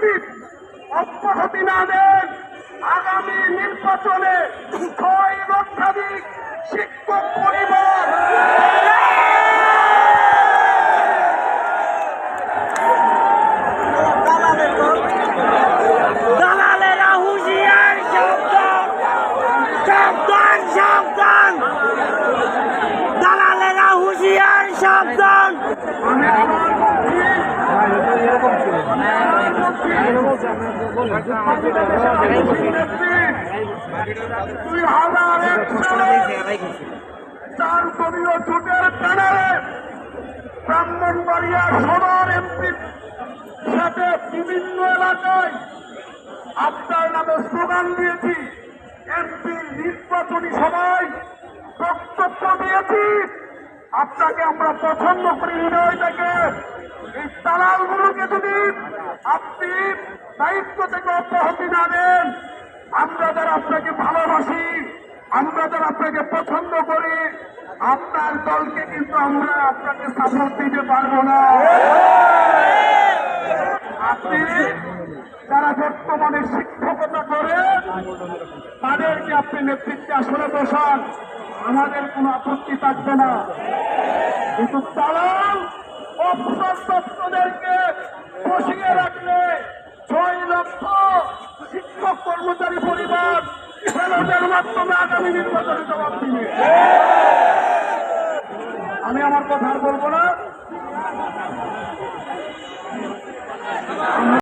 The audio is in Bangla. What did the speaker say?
যদি অব্যাহতি না দেন আগামী নির্বাচনে ছয় লক্ষাধিক শিক্ষক পরিবার। দালালেরা হুঁশিয়ার সাবধান সাবধান সাবধান দালালেরা হুঁশিয়ার সাবধান আমি আবার বলছি দুই হাজার এক সালে চার দলীয় জোটের ব্যানারে ব্রাহ্মণবাড়িয়া সদর এমপি সাথে বিভিন্ন এলাকায় আপনার নামে স্লোগান দিয়েছি এমপি নির্বাচনী সভায় বক্তব্য দিয়েছি আপনাকে আমরা পছন্দ করি হৃদয় থেকে। এই দালালগুলোকে যদি আপনি দায়িত্ব থেকে অব্যাহতি না আমরা যারা আপনাকে ভালোবাসি, আমরা যারা আপনাকে পছন্দ করি, আপনার দলকে কিন্তু আমরা আপনাকে সাপোর্ট দিতে পারব না। আপনি যারা বর্তমানে শিক্ষকতা করে তাদেরকে আপনি নেতৃত্বে আসলে বসান। আমাদের কোনো আপত্তি থাকবে না। কিন্তু দালাল, অফিসার আমি আমার কথা আর বলব না।